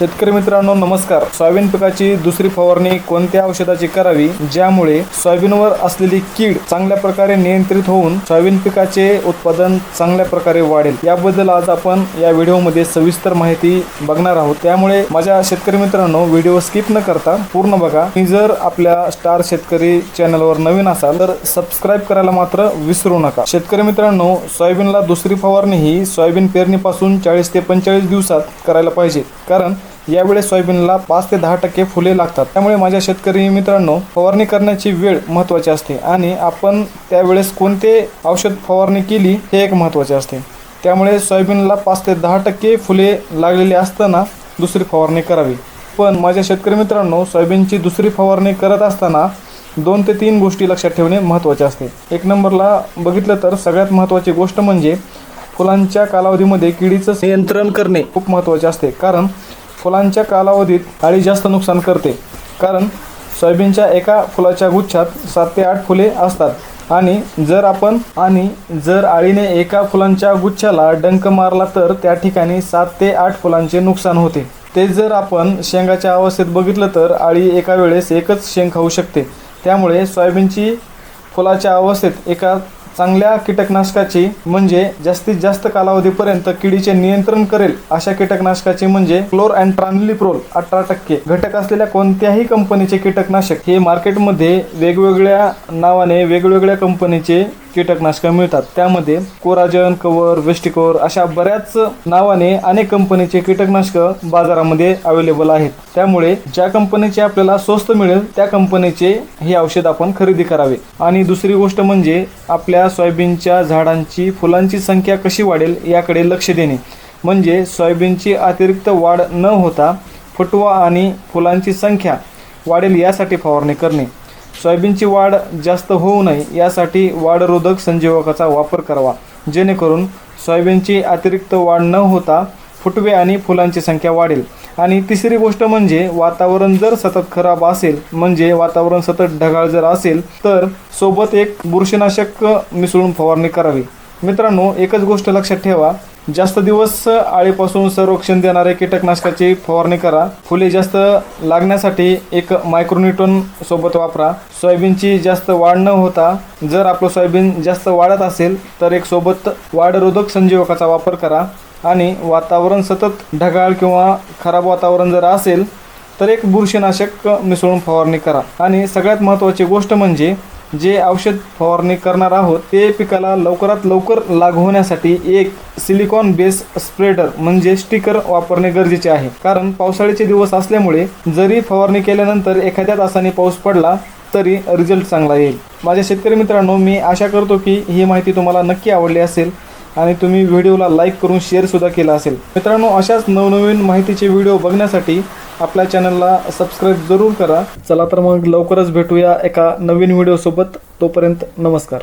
शेतकरी मित्रांनो नमस्कार. सोयाबीन पिकाची दुसरी फवारणी कोणत्या औषधाची करावी? ज्यामुळे सोयाबीनवर असलेली कीड चांगल्या प्रकारे नियंत्रित होऊन सोयाबीन पिकाचे उत्पादन चांगल्या प्रकारे वाढेल. याबद्दल आज आपण या व्हिडिओमध्ये सविस्तर माहिती बघणार आहोत. त्यामुळे माझ्या शेतकरी मित्रांनो व्हिडिओ स्किप न करता पूर्ण बघा. मी जर आपल्या स्टार शेतकरी चॅनलवर नवीन असाल तर सबस्क्राईब करायला मात्र विसरू नका. शेतकरी मित्रांनो सोयाबीनला दुसरी फवारणी ही सोयाबीन पेरणीपासून चाळीस ते पंचेचाळीस दिवसात करायला पाहिजे. कारण यावेळेस सोयाबीनला पाच ते दहा टक्के फुले लागतात. त्यामुळे माझ्या शेतकरी मित्रांनो फवारणी करण्याची वेळ महत्त्वाची असते आणि आपण त्यावेळेस कोणते औषध फवारणी केली हे एक महत्त्वाचे असते. त्यामुळे सोयाबीनला पाच ते दहा टक्के फुले लागलेली असताना दुसरी फवारणी करावी. पण माझ्या शेतकरी मित्रांनो सोयाबीनची दुसरी फवारणी करत असताना दोन ते तीन गोष्टी लक्षात ठेवणे महत्त्वाचे असते. एक नंबरला बघितलं तर सगळ्यात महत्त्वाची गोष्ट म्हणजे फुलांच्या कालावधीमध्ये किडीचं नियंत्रण करणे खूप महत्त्वाचे असते. कारण फुलांच्या कालावधीत अळी जास्त नुकसान करते. कारण सोयाबीनच्या एका फुलाच्या गुच्छात सात ते आठ फुले असतात आणि जर आपण आणि जर आळीने एका फुलांच्या गुच्छाला डंक मारला तर त्या ठिकाणी सात ते आठ फुलांचे नुकसान होते. ते जर आपण शेंगाच्या अवस्थेत बघितलं तर आळी एका वेळेस एकच शेंग खाऊ शकते. त्यामुळे सोयाबीनची फुलाच्या अवस्थेत एका चांगल्या कीटकनाशकाची म्हणजे जास्तीत जास्त कालावधीपर्यंत किडीचे नियंत्रण करेल अशा कीटकनाशकाचे म्हणजे क्लोर अँड ट्रान्लिप्रोल अठरा टक्के. घटक असलेल्या कोणत्याही कंपनीचे कीटकनाशक हे मार्केटमध्ये वेगवेगळ्या नावाने वेगवेगळ्या कंपनीचे कीटकनाशकं मिळतात. त्यामध्ये कोराजन कवर वेस्टिकोर अशा बऱ्याच नावाने अनेक कंपनीचे कीटकनाशकं बाजारामध्ये अवेलेबल आहेत. त्यामुळे ज्या कंपनीचे आपल्याला स्वस्त मिळेल त्या कंपनीचे हे औषध आपण खरेदी करावे. आणि दुसरी गोष्ट म्हणजे आपल्या सोयाबीनच्या झाडांची फुलांची संख्या कशी वाढेल याकडे लक्ष देणे. म्हणजे सोयाबीनची अतिरिक्त वाढ न होता फुटवा आणि फुलांची संख्या वाढेल यासाठी फवारणी करणे. सोयाबीनची वाढ जास्त होऊ नये यासाठी वाढरोधक संजीवकाचा वापर करावा. जेणेकरून सोयाबीनची अतिरिक्त वाढ न होता फुटवे आणि फुलांची संख्या वाढेल. आणि तिसरी गोष्ट म्हणजे वातावरण जर सतत खराब असेल म्हणजे वातावरण सतत ढगाळ जर असेल तर सोबत एक बुरशीनाशक मिसळून फवारणी करावी. मित्रांनो एकच गोष्ट लक्षात ठेवा. जास्त दिवस आळीपासून संरक्षण देणारे कीटकनाशकाची फवारणी करा. फुले जास्त लागण्यासाठी एक मायक्रोन्यूटन सोबत वापरा. सोयाबीनची जास्त वाढ न होता जर आपलं सोयाबीन जास्त वाढत असेल तर एक सोबत वाढरोधक संजीवकाचा वापर करा. आणि वातावरण सतत ढगाळ किंवा खराब वातावरण जर असेल तर एक बुरशीनाशक मिसळून फवारणी करा. आणि सगळ्यात महत्त्वाची गोष्ट म्हणजे जे औषध फवारणी करणार आहोत ते पिकाला लवकरात लवकर लागू होण्यासाठी एक सिलिकॉन बेस स्प्रेडर म्हणजे स्टिकर वापरणे गरजेचे आहे. कारण पावसाळ्याचे दिवस असल्यामुळे जरी फवारणी केल्यानंतर एखाद्या तासाने पाऊस पडला तरी रिझल्ट चांगला येईल. माझ्या शेतकरी मित्रांनो मी आशा करतो की ही माहिती तुम्हाला नक्की आवडली असेल आणि तुम्ही व्हिडिओला लाईक करून शेअरसुद्धा केला असेल. मित्रांनो अशाच नवनवीन माहितीचे व्हिडिओ बघण्यासाठी आपल्या चॅनलला सबस्क्राईब जरूर करा. चला तर मग लवकरच भेटूया एका नवीन व्हिडिओसोबत तोपर्यंत नमस्कार.